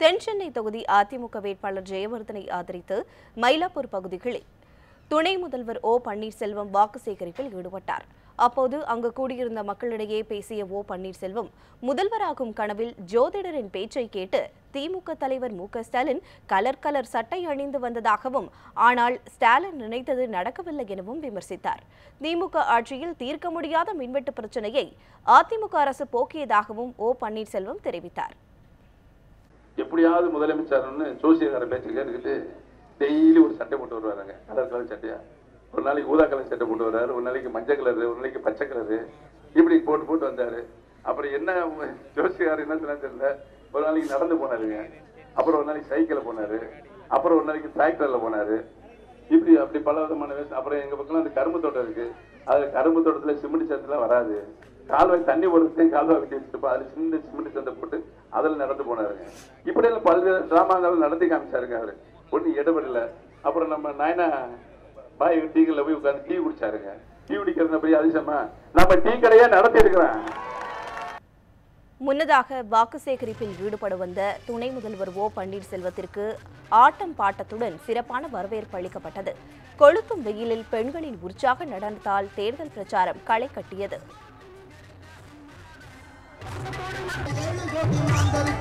தென்சென்னை தொகுதி அதிமுக வேட்பாளர் ஜெயவர்தனை ஆதரித்து மயிலாப்பூர் பகுதிகளில் துணை முதல்வர் ஓ பன்னீர்செல்வம் வாக்கு சேகரிப்பில் ஈடுபட்டார். அப்போது அங்கு கூடியிருந்த மக்களிடையே பேசிய ஓ பன்னீர்செல்வம் முதல்வராகும் கனவில் ஜோதிடரின் பேச்சை கேட்டு திமுக தலைவர் மு. க. ஸ்டாலின் கலர் கலர் சட்டை அணிந்து வந்ததாகவும் ஆனால் ஸ்டாலின் நினைத்தது நடக்கவில்லை எனவும் விமர்சித்தார். திமுக ஆட்சியில் தீர்க்க முடியாத மின்வெட்டு பிரச்சனையை அதிமுக அரசு போக்கியதாகவும் ஓ பன்னீர்செல்வம் தெரிவித்தார். எப்படியாவது முதலமைச்சர்னு ஜோசியக்கார பேச்சு கேட்டுக்கிட்டு டெய்லி ஒரு சட்டை போட்டு வருவாருங்க. Colour colour சட்டையா. ஒரு நாளைக்கு ஊதா கலர் சட்டை போட்டு வர்றாரு ஒரு நாளைக்கு மஞ்சள் கலரு ஒரு நாளைக்கு பச்சை கலரு. இப்படி போட்டு போட்டு வந்தாரு. அப்புறம் என்ன ஜோசியார் என்ன சொன்னா தெரியல. ஒரு நாளைக்கு நடந்து போனாருங்க. அப்புறம் ஒரு நாளைக்கு சைக்கிளில் போனாரு. அப்புறம் ஒரு நாளைக்கு டிராக்டரில் போனாரு. இப்படி அப்படி பல விதமான அப்புறம் எங்க பக்கம் அந்த கரும்பு தோட்டம் இருக்கு. அது கரும்பு தோட்டத்தில் சிமெண்ட் சத்துலாம் வராது. கால்வாய் தண்ணி போடுறதுக்கு கால்வாய் வெட்டி வச்சிருப்போம் அதுல சின்ன சிமெண்ட் சந்தை போட்டு அதில் நடந்து போனாருங்க இப்படி எல்லாம் பல்வேறு டிராமாங்கள் நடத்தி காமிச்சாருங்க அவர். ஒன்றும் இடப்படல. அப்புறம் நம்ம நாயனா பாய் டீக்கல்ல போய் உட்காந்து டீ குடிச்சாருங்க. டீ குடிக்கிறது பெரிய அதிசயமா நம்ம டீ கடையே நடத்தி இருக்கிறேன் முன்னதாக வாக்கு சேகரிப்பில் ஈடுபட வந்த துணை முதல்வர் ஓ பன்னீர்செல்வத்திற்கு ஆட்டம் பாட்டத்துடன் சிறப்பான வரவேற்பு அளிக்கப்பட்டது. கொளுத்தும் வெயிலில் பெண்களின் உற்சாக நடனத்தால் தேர்தல் பிரச்சாரம் களை கட்டியது. عن طريق